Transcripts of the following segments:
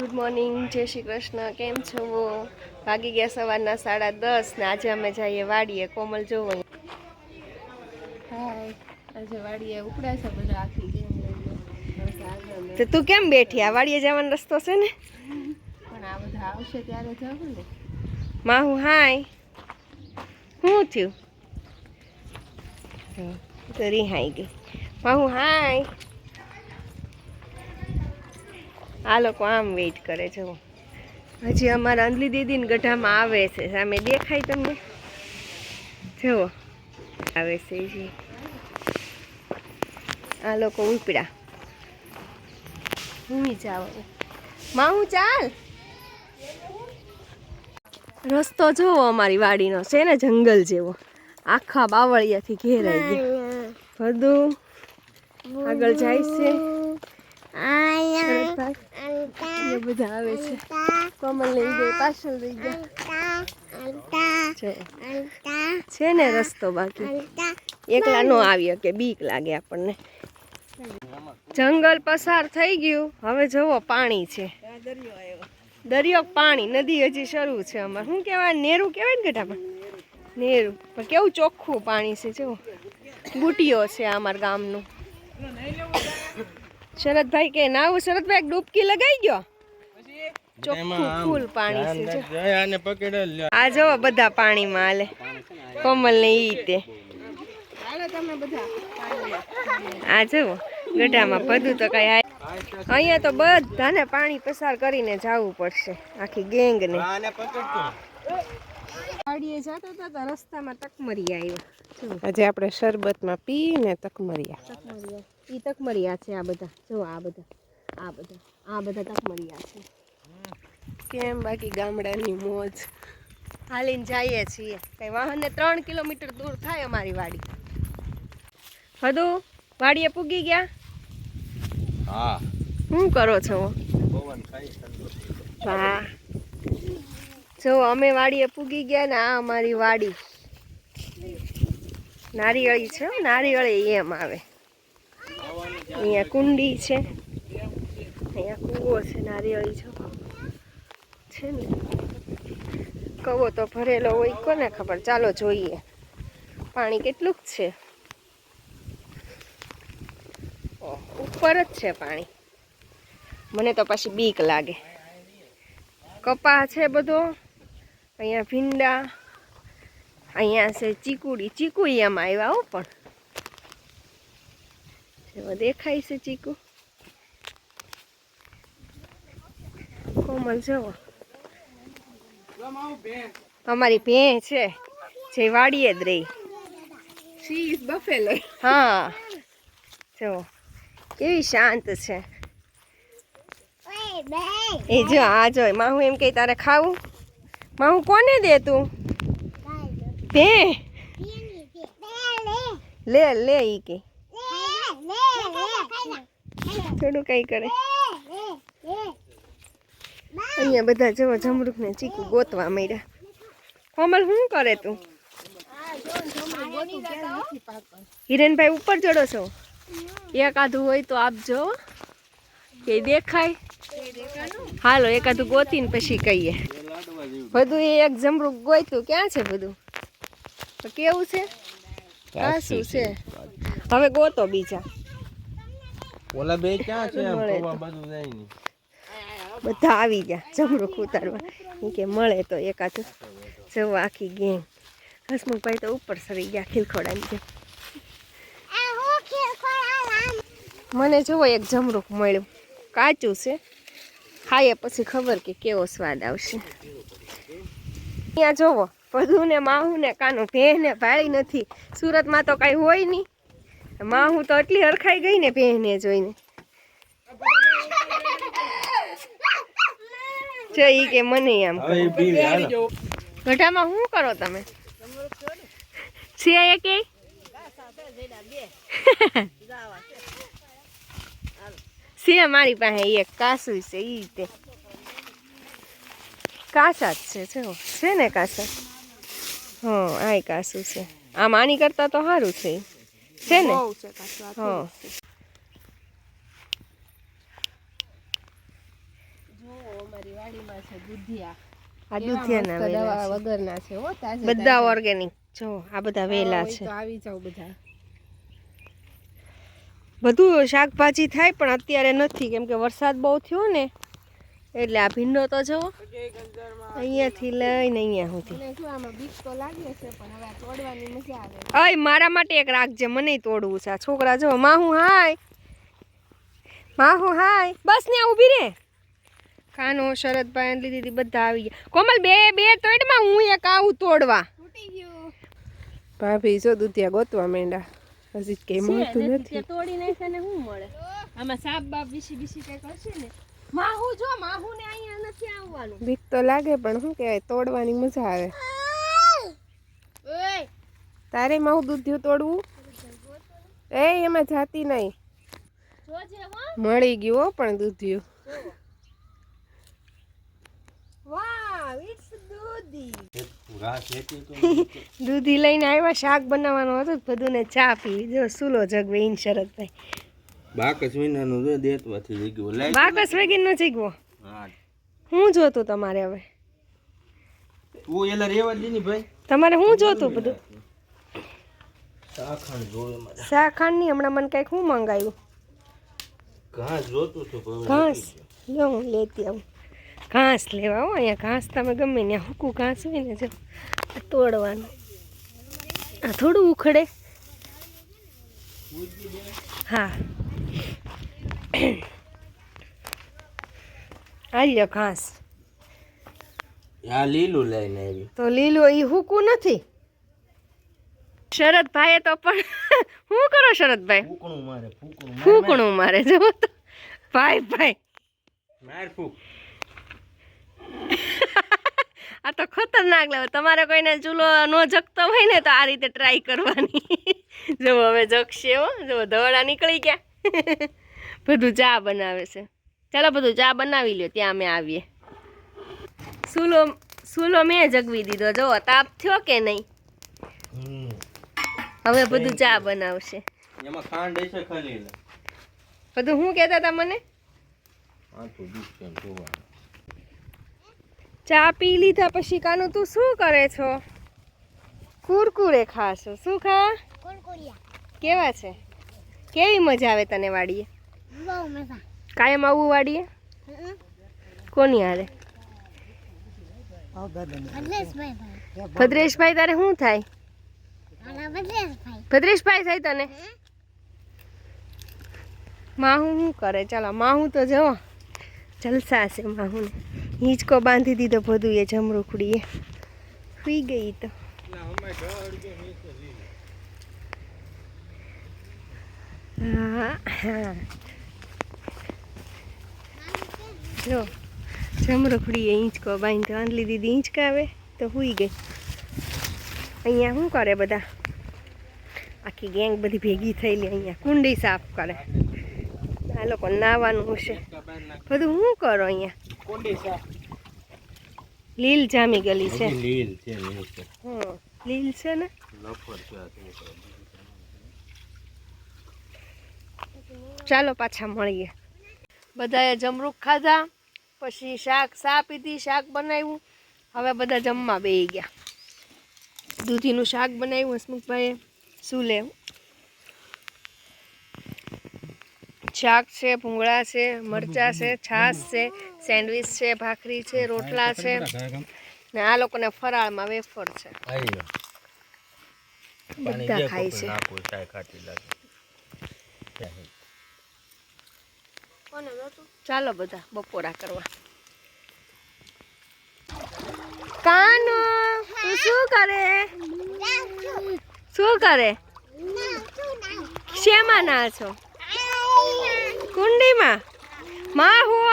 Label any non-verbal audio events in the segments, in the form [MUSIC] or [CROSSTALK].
Good morning જય શ્રી કૃષ્ણ. કેમ છો? ભાગી ગયા સવારના સાડા દસ ને આજે અમે જઈએ વાડીએ કોમલ જોવો. હાય આજે વાડીએ ઉપડ્યા છે બધા આખી. તો તું કેમ બેઠી? આ વાડીએ જવાનો રસ્તો છે ને? પણ આ બધા આવશે ત્યારે જવું ને. માહુ હાય. શું થયું? તો રિહાઈ ગઈ. માહુ હાય. આ લોકો આમ વેઇટ કરે છે. હજી અમારા અંદલી દીદીને ગઢામાં આવે છે. સામે દેખાય તમને? જુઓ. આવે છે જી આ લોકો ઉપડા. હું જાવમાં હું ચાલ. રસ્તો જોવો અમારી વાડીનો. છે ને જંગલ જેવો. આખા બાવળિયાથી ઘેરાઈ ગયો. બધું. આગળ જાય છે. એ બધા આવે છે. કોમલ લઈ ગઈ પાછળ લઈ ગયા છે. ને રસ્તો બાકી. એકલા નો આવ્યો કે બીક લાગે આપણને. જંગલ પસાર થઈ ગયું. હવે જુઓ પાણી છે. દરિયો પાણી નદી હજી શરૂ છે અમારે. શું કહેવાય? નેરું કહેવાય ને ગઢામાં? નેરું. પણ કેવું ચોખ્ખું પાણી છે જો બુટીઓ છે અમારા ગામનું. શરદભાઈ કે ના આવું શરદભાઈ ડૂબકી લગાઈ ગયો. ચોખ્ખું ફૂલ પાણી છે જો. આને પકડે આ જો બધા પાણીમાં હાલે. કોમલ ને ઈ તે. આ જુઓ ગઢામાં બધું તો કઈ અહીંયા તો બધાને પાણી પસાર કરીને જવું પડશે આખી ગેંગ ને ગાડીએ જતા હતા તો રસ્તામાં તકમરી આવ્યા આજે આપણે શરબતમાં પીને તકમરિયા તકમરિયા ઈ તકમરિયા છે આ બધા. જો આ બધા. આ બધા. આ બધા તકમરિયા છે. કેમ બાકી ગામડાની મોજ? હાલીને જઈએ છીએ. કઈ વાહનને ત્રણ કિલોમીટર દૂર થાય અમારી વાડી. હદુ વાડીએ પૂગી ગયા? હા. શું કરો છો? પવન ખાઈ વાહ જો અમે વાડીએ પૂગી ગયા ને આ અમારી વાડી. નારિયેળી છે નારિયેળી એમ આવે. અહીંયા કુંડી છે. અહીંયા કૂવો છે નારિયેળી છો છે ને? કવો તો ભરેલો હોય કોને ખબર? ચાલો જોઈએ. પાણી કેટલુંક છે? ઓહ, ઉપર જ છે પાણી. મને તો પછી બીક લાગે. કપા છે બધો. અહીંયા ભીંડા અહીંયા છે ચીકુડી. ચીકુ એમાં આવ્યા હો પણ. જેવો દેખાય છે ચીકુ. કોમલ જવો અમારી ભેં છે જે વાડીએ જ રહી. શી ઇઝ બફેલો હા. જો કેવી શાંત છે. એ જો આ જો માહુ એમ કે તારે ખાવું? માહુ કોને દે તું? તે લે લે ઈ કે. થોડું કઈ કરે. અહીંયા બધા જવો જમરૂખ ને ચીકુ ગોતવા માંડ્યા. કોમલ શું કરે તું? હિરેનભાઈ ઉપર ચડો છો? એકાદું હોય તો આપજો કે દેખાય. હાલો એકાદું ગોતીને પછી કહીએ. બધું એ એક જમરૂક ગોયતું. ક્યાં છે બધું? તો કેવું છે? કાસું છે. હવે ગોતો બીજા. ઓલા બે ક્યાં છે બધું જાય ને બધા આવી ગયા જમરૂક ઉતારવા. ઈ કે મળે તો એકાદ જવું આખી ગેંગ. હસમુખભાઈ તો ઉપર સરી ગયા ખીલખોડાની જેમ. મને જુઓ એક જમરૂક મળ્યું. કાચું છે. ખાઈએ પછી ખબર કે કેવો સ્વાદ આવશે. અહીંયા જોવો બધું ને માહું ને કાનું ભેહ ને ભાળી નથી. સુરતમાં તો કાંઈ હોય નહીં. માહું તો એટલી હરખાઈ ગઈ ને ભેહને જોઈને. જો ઈ કે મને આમ ગઢામાં શું કરો તમે? છે એ કે? [LAUGHS] છે મારી પાસે એક કાસુ છે ઈ તે. જ છે જો. છે ને કાસા? હં આય કાસુ છે. આમ આની કરતા તો સારું છે. છે ને? હં. બધા ઓર્ગેનિક જો આ બધા વેલા છે. આવી જાવ બધા. બધું શાકભાજી થાય પણ અત્યારે નથી. કેમ કે વરસાદ બહુ થયો ને એટલે આ ભીંડો તો જો અહીંયાથી લઈને અહીંયા સુધી. અય મારા માટે એક રાખજે મને તોડવું છે. આ છોકરા જો માહુ હાય. માહુ હાય. બસ ને ઊભી રે. કાનો શરદભાઈ લીધી લીધી બધા આવી ગયા. કોમલ બે બે તોડમાં હું એક આવું તોડવા. ભાભી જો દૂધિયા ગોતવા મેંડા હજી કેમ મળતું નથી. તોડી નાખે ને શું મળે? આમાં સાપ બાપ વિસી બીસી કઈ કરશે ને માહુ જો માહુ ને અહીંયા નથી આવવાનું. બીક તો લાગે પણ શું કહેવાય તોડવાની મજા આવે. તારે માહુ દૂધિયું તોડવું? એ એમાં જાતી નહીં. જોજે મળી ગયું હો પણ દૂધિયું દૂધી. લઈને આવ્યા શાક બનાવવાનું હતું તો બધું ને ચા પી જો સુલો જગવે ઇન શરતભાઈ. બાકસ મહિનાનું જો દેતવાથી ગયું. લાઈ બાકસ વેગીન જીગવો હા. હું જોતું તમારે હવે? તું એલા રેવા દે ની ભાઈ. તમારે હું જોતું બધું? શાખણ જોવે મારે. શાખાંડની હમણાં મને કંઈક હું મંગાવ્યું ઘાસ જોતું હતું ભાઈ ઘાસ. જો હું લેતી આવું. ઘાસ લેવા હો અહીંયા. ઘાસ તમે ગમે ત્યાં હૂકું ઘાસ હોય ને જો. તોડવાનું. આ થોડું ઉખડે. હા. આ લ્યો ઘાસ. આ લીલું લઈને આવી. તો લીલું એ હૂકું નથી. શરદભાઈએ તો પણ [LAUGHS] શું કરો શરદભાઈ? ફૂકણું મારે ફૂકણું મારે. જો તો. ભાઈ ભાઈ. માર ફૂક. [LAUGHS] આ તો ખતરનાક લાગે. તમારે કોઈને ચૂલો ન જગતો હોય ને તો આ રીતે ટ્રાય કરવાની. [LAUGHS] જો હવે જગશે હો. જો ધવાડા નીકળી ગયા. [LAUGHS] બધું ચા બનાવે છે. ચાલો બધું ચા બનાવી લ્યો ત્યાં અમે આવીએ. સુલો સુલો મેં જગવી દીધો. જો તાપ થયો કે નહીં? હવે બધું ચા બનાવશે. એમાં ખાંડ હશે ખાલી બધું હું કહેતા હતા મને? આ તો દુઃખ છે જોવા ચા પી લીધા પછી કાનું તું શું કરે છો? કુરકુરે ખાશો. શું ખા? કેવા છે? કેવી મજા આવે તને વાડીએ? કાયમ આવું વાડીએ? કોની હારે? ભદ્રેશભાઈ તારે શું થાય? ભદ્રેશભાઈ. થાય તને? માહુ શું કરે? ચાલો માહુ તો જવા. જલસા છે માહુને. હિંચકો બાંધી દીધો બધું એ જમરૂખડીએ. સુઈ ગઈ તો હા હા જો જમરૂખડીએ હિંચકો બાંધીને આંધલી દીદી હિંચકાવે તો હુઈ ગઈ. અહીંયા શું કરે બધા? આખી ગેંગ બધી ભેગી થયેલી અહીંયા. કુંડી સાફ કરે. આ લોકો નાવાનું હશે. બધું શું કરો અહીંયા? કોંડી લીલ જામી ગયેલી છે. લીલ છે લીલ છે. ને લફર છે આ છોકરો. ચાલો પાછા મળીએ. બધાએ જમરૂખ ખાધા પછી શાક સા પીધી શાક બનાવ્યું. હવે બધા જમવા બેસી ગયા. દૂધીનું શાક બનાવ્યું હસમુખભાઈએ. શું લેવું? શાક છે ભૂંગળા છે મરચાં છે છાશ છે સેન્ડવીચ છે ભાખરી છે રોટલા છે. ને આ લોકોને ફરાળમાં વેફર છે. લો. બધા ખાય છે. ચાલો બધા બપોરા કરવા. કાનો, તું શું કરે? શું કરે? શેમાં ના છો? કુંડીમાં? માં હું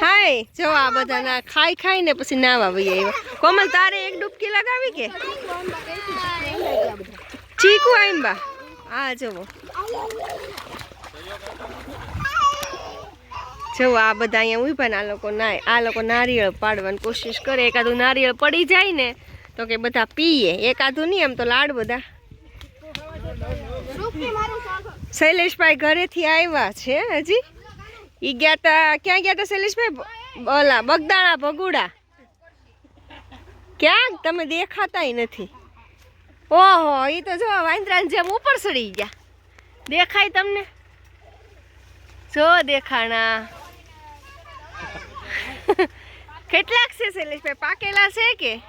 હાય. જો આ બધા ના ખાઈ ખાઈને પછી વહી આવ્યા. કોમલ, તારે એક ડૂબકી લગાવી કે? ચીકુ બા. આ જવો જવો આ બધા અહીંયા ઊભા ને આ લોકો ના આ લોકો નારિયેળ પાડવાની કોશિશ કરે. એકાદું નારિયેળ પડી જાય ને તો કે બધા પીએ. એકાદું નહીં એમ તો લાડ બધા. શૈલેષભાઈ ઘરેથી આવ્યા છે હજી. ઈ ગયા તા, ક્યાં ગયા તા શૈલેષભાઈ? ઓલા બગદાણા ભગુડા. ક્યાં તમે દેખાતાય નથી. ઓહો એ તો જો વાંદરાની જેમ ઉપર ચડી ગયા. દેખાય તમને? જો દેખાણા. કેટલાક છે શૈલેષભાઈ? પાકેલા છે કે?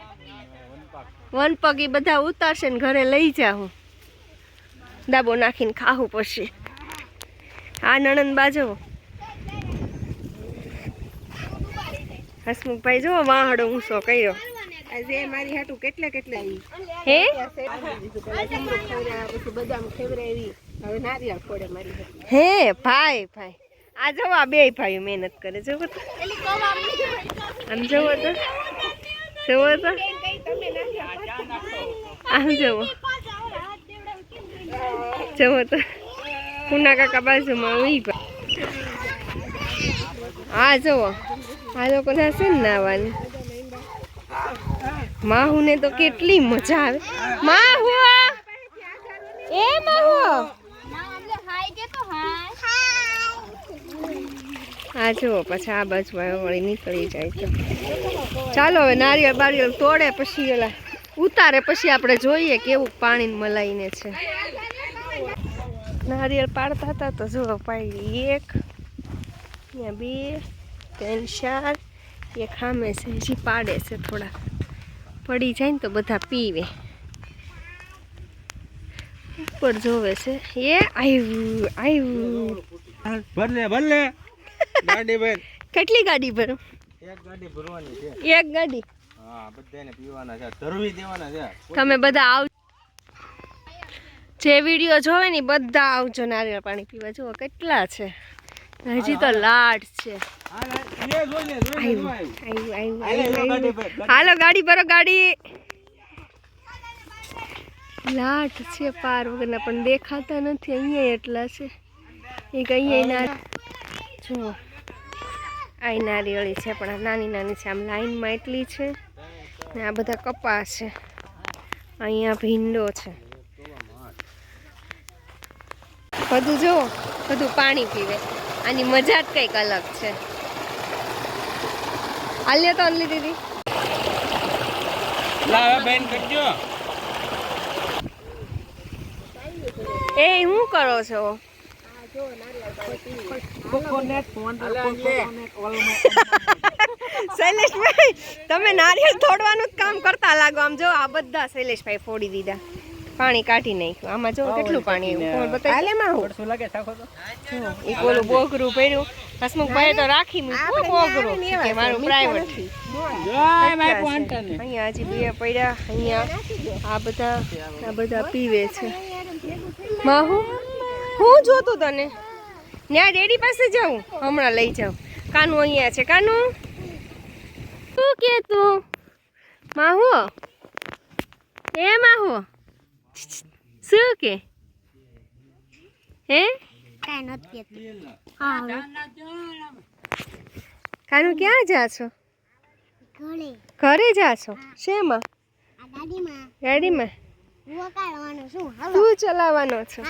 વન એ બધા ઉતારશે ને ઘરે લઈ જાઉં ડાબો નાખીને ખાવું પછી આ નણંદ બાજુ. હસમુખભાઈ, જો વાહડો ઊંચો કર્યો. આજે મારી હાટું કેટલા કેટલા હે? પછી બદામ ખેવરાવી હવે નારિયેળ ફોડે મારી હે, ભાઈ ભાઈ. આ જો આ બે ભાઈ મહેનત કરે જોવો તો. આમ જોવો તો. જવો તો. આમ જવો જવો તો. પુના કાકા બાજુમાં ઉઈ હા જવો આ લોકો છે ને નાવાની? માહુને તો કેટલી મજા આવે. માહુ એ માહુ! આ જુઓ, પછી આ બાજુ વળી નીકળી જાય તો ચાલો હવે નારિયેળ બારિયેળ તોડે પછી એલા ઉતારે પછી આપણે જોઈએ કેવું પાણી મલાઈને છે. નારિયેળ પાડતા હતા તો જુઓ પાડી એક બે, ત્રણ, ચાર, એક ખામે છે, હજી પાડે છે થોડા. પડી જાય ને તો બધા પીવે. ઉપર જોવે છે. એ આવ્યું આવ્યું ભરલે ભરલે ગાડી ભર. કેટલી ગાડી ભરો? એક ગાડી ભરવાની છે. એક ગાડી? હા બધાને પીવાના છે. ધરવી દેવાના છે. તમે બધા આવ જે વીડિયો જોવે ને બધા આવજો નારિયેળ પાણી પીવા. જુઓ કેટલા છે. હજી તો લાડ છે. હાલે, ગાડી ભરો ગાડી. લાટ છે પાર વગરના પણ દેખાતા નથી. અહીંયા એટલા છે. એક અહીંયા ના જુઓ આ નારિયેળી છે પણ નાની નાની છે. આમ લાઈનમાં એટલી છે ને આ બધા કપા છે. અહીંયા ભીંડો છે. બધું જુઓ બધું પાણી પીવે. આની મજા જ કંઈક અલગ છે. આલ્યો તો અનલી દીદી. લા, બેન કરજો. એ શું કરો છો? શૈલેષભાઈ તમે નારિયેળ તોડવાનું જ કામ કરતા લાગો. આમ જો આ બધા શૈલેષભાઈ ફોડી દીધા. પાણી કાઢી નાખ્યું. આમાં જો કેટલું પાણી આવ્યું? બતાવી? જો, એક ઓલું બોગરું ભર્યું. હસમુખભાઈ તો રાખી મૂક્યું બોગરું. કે મારું પ્રાઇવેટથી અહીંયા હજી બે પડ્યા. અહીંયા આ બધા આ બધા પીવે છે. માહુ હું જોતું તને? ન્યા ડેડી પાસે જાઉં? હમણાં લઈ જાઉં. કાનું અહીંયા છે. કાનું? શું કે તું? માહુ એ માહુ શું કે? હે. કાનું ક્યાં જા છો? ઘરે. જા છો? શેમાં? ગાડીમાં. તું ચલાવવાનો છો.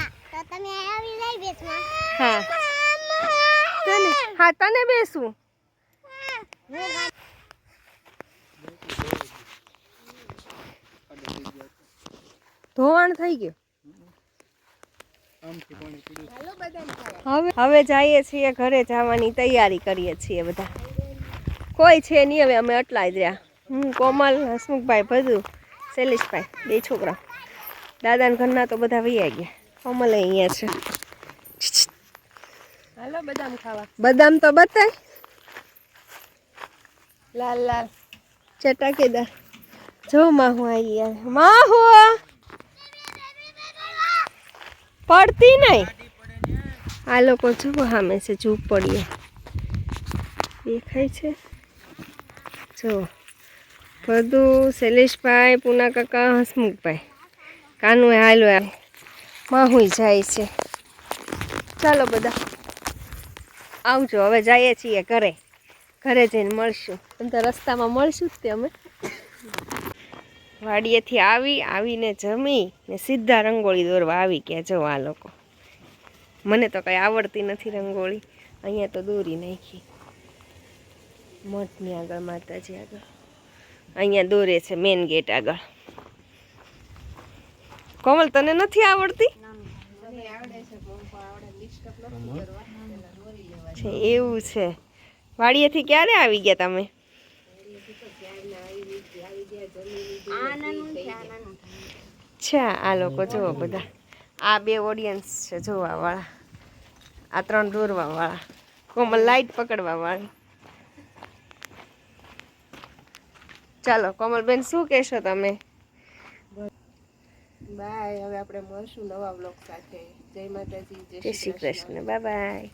હા તને? બેસવું ધોવાણ થઈ ગયું. હવે હવે જઈએ છીએ ઘરે જવાની તૈયારી કરીએ છીએ બધા. કોઈ છે નહીં હવે અમે અટલા જ રહ્યા. હું કોમલ હસમુખભાઈ ભજુ શૈલેષભાઈ બે છોકરા. દાદાના ઘરના તો બધા વૈયા ગયા. કોમલ અહીંયા છે. હાલો બદામ ખાવા. બદામ તો બતાય. લાલ લાલ. ચટાકેદાર. જો માહુ આવી ગયા. માહુ! પડતી નહીં. આ લોકો જુઓ સામે છે ઝૂંપડીએ દેખાય છે? જો. બધું શૈલેષભાઈ પૂના કાકા હસમુખભાઈ. કાનું હાલો માહુય જાય છે. ચાલો બધા. આવજો હવે જઈએ છીએ ઘરે. ઘરે જઈને મળશું. એમ તો રસ્તામાં મળશું જ તે અમે. વાડીએથી આવી આવીને જમી ને સીધા રંગોળી દોરવા આવી ગયા જો આ લોકો. મને તો કંઈ આવડતી નથી રંગોળી. અહીંયા તો દોરી નાખી. મઠની આગળ માતાજી આગળ. અહીંયા દોરે છે મેન ગેટ આગળ. કોમલ તને નથી આવડતી? છે એવું છે. વાડીએથી ક્યારે આવી ગયા તમે? અચ્છા આ લોકો જુઓ બધા. આ બે ઓડિયન્સ છે જોવા વાળા આ ત્રણ દોરવા વાળા કોમલ લાઈટ પકડવા વાળી ચાલો કોમલબેન શું કહેશો તમે? બાય હવે આપણે મળશું નવા બ્લોગ સાથે. જય માતાજી જય શ્રી કૃષ્ણ. Bye bye